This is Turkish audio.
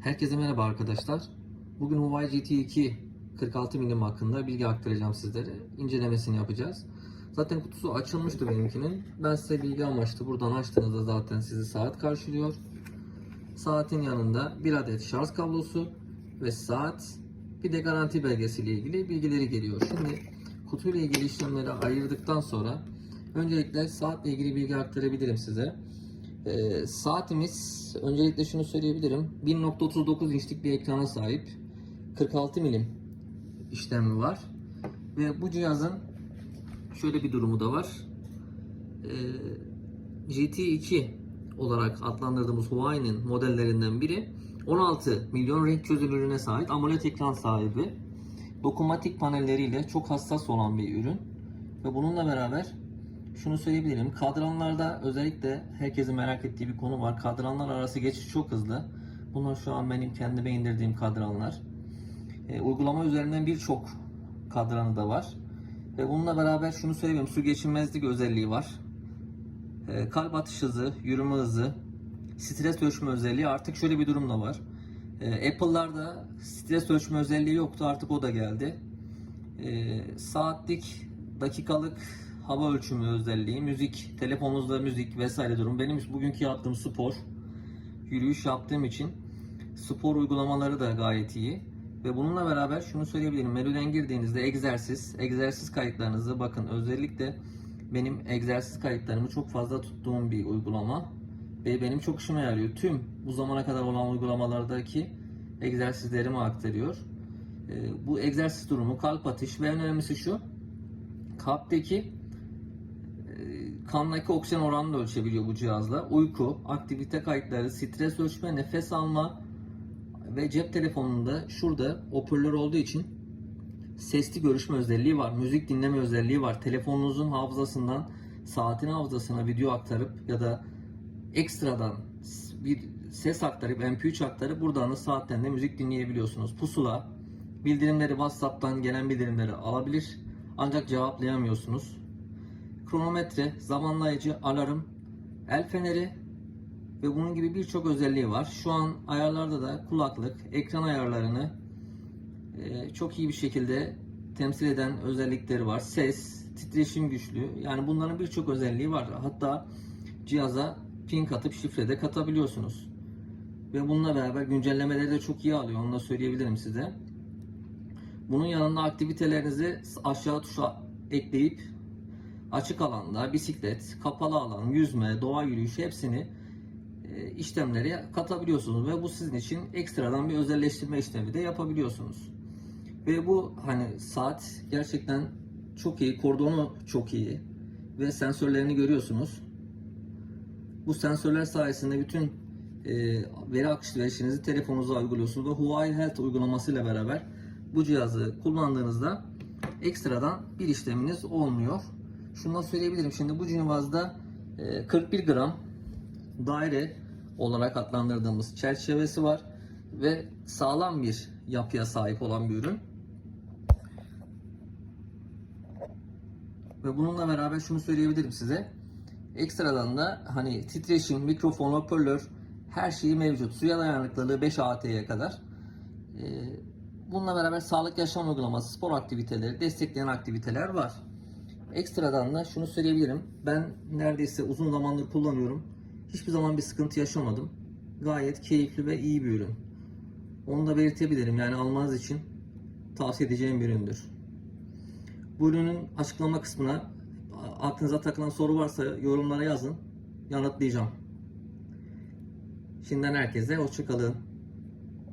Herkese merhaba arkadaşlar. Bugün Huawei GT2 46 milim hakkında bilgi aktaracağım sizlere. İncelemesini yapacağız. Zaten kutusu açılmıştı benimkinin. Ben size bilgi amaçlı buradan açtığınızda zaten sizi saat karşılıyor. Saatin yanında bir adet şarj kablosu ve saat bir de garanti belgesiyle ilgili bilgileri geliyor. Şimdi kutuyla ilgili işlemleri ayırdıktan sonra öncelikle saatle ilgili bilgi aktarabilirim size. Ee, saatimiz öncelikle şunu söyleyebilirim. 1.39 inçlik bir ekrana sahip. 46 milim işlemi var. Ve bu cihazın şöyle bir durumu da var. Ee, GT2 olarak adlandırdığımız Huawei'nin modellerinden biri 16 milyon renk çözünürlüğüne sahip AMOLED ekran sahibi. Dokunmatik panelleriyle çok hassas olan bir ürün. Ve bununla beraber şunu söyleyebilirim. Kadranlarda özellikle herkesin merak ettiği bir konu var. Kadranlar arası geçiş çok hızlı. Bunlar şu an benim kendime indirdiğim kadranlar. E, uygulama üzerinden birçok kadranı da var. Ve bununla beraber şunu söyleyeyim. Su geçirmezlik özelliği var. E, kalp atış hızı, yürüme hızı, stres ölçme özelliği artık şöyle bir durum da var. E, Apple'larda stres ölçme özelliği yoktu artık o da geldi. E, saatlik, dakikalık hava ölçümü özelliği, müzik, telefonunuzda müzik vesaire durum. Benim bugünkü yaptığım spor, yürüyüş yaptığım için spor uygulamaları da gayet iyi. Ve bununla beraber şunu söyleyebilirim. Menüden girdiğinizde egzersiz, egzersiz kayıtlarınızı bakın özellikle benim egzersiz kayıtlarımı çok fazla tuttuğum bir uygulama ve benim çok işime yarıyor. Tüm bu zamana kadar olan uygulamalardaki egzersizlerimi aktarıyor. Ee, Bu egzersiz durumu, kalp atış ve en önemlisi şu. Kalpteki kandaki oksijen oranını da ölçebiliyor bu cihazla. Uyku, aktivite kayıtları, stres ölçme, nefes alma ve cep telefonunda şurada hoparlör olduğu için sesli görüşme özelliği var. Müzik dinleme özelliği var. Telefonunuzun hafızasından saatin hafızasına video aktarıp ya da ekstradan bir ses aktarıp MP3 aktarıp buradan da saatten de müzik dinleyebiliyorsunuz. Pusula bildirimleri WhatsApp'tan gelen bildirimleri alabilir ancak cevaplayamıyorsunuz kronometre, zamanlayıcı, alarm, el feneri ve bunun gibi birçok özelliği var. Şu an ayarlarda da kulaklık, ekran ayarlarını e, çok iyi bir şekilde temsil eden özellikleri var. Ses, titreşim güçlü. Yani bunların birçok özelliği var. Hatta cihaza pin katıp şifre de katabiliyorsunuz. Ve bununla beraber güncellemeleri de çok iyi alıyor. Onu da söyleyebilirim size. Bunun yanında aktivitelerinizi aşağı tuşa ekleyip açık alanda bisiklet, kapalı alan, yüzme, doğa yürüyüşü hepsini e, işlemlere katabiliyorsunuz ve bu sizin için ekstradan bir özelleştirme işlemi de yapabiliyorsunuz. Ve bu hani saat gerçekten çok iyi, kordonu çok iyi ve sensörlerini görüyorsunuz. Bu sensörler sayesinde bütün e, veri alışverişinizi telefonunuza uyguluyorsunuz ve Huawei Health uygulamasıyla beraber bu cihazı kullandığınızda ekstradan bir işleminiz olmuyor. Şunu da söyleyebilirim. Şimdi bu cihazda e, 41 gram daire olarak adlandırdığımız çerçevesi var ve sağlam bir yapıya sahip olan bir ürün. Ve bununla beraber şunu söyleyebilirim size. Ekstradan da hani titreşim, mikrofon, hoparlör her şeyi mevcut. Suya dayanıklılığı 5 AT'ye kadar. E, Bununla beraber sağlık yaşam uygulaması, spor aktiviteleri, destekleyen aktiviteler var. Ekstradan da şunu söyleyebilirim. Ben neredeyse uzun zamandır kullanıyorum. Hiçbir zaman bir sıkıntı yaşamadım. Gayet keyifli ve iyi bir ürün. Onu da belirtebilirim. Yani almanız için tavsiye edeceğim bir üründür. Bu ürünün açıklama kısmına aklınıza takılan soru varsa yorumlara yazın. Yanıtlayacağım. Şimdiden herkese hoşçakalın.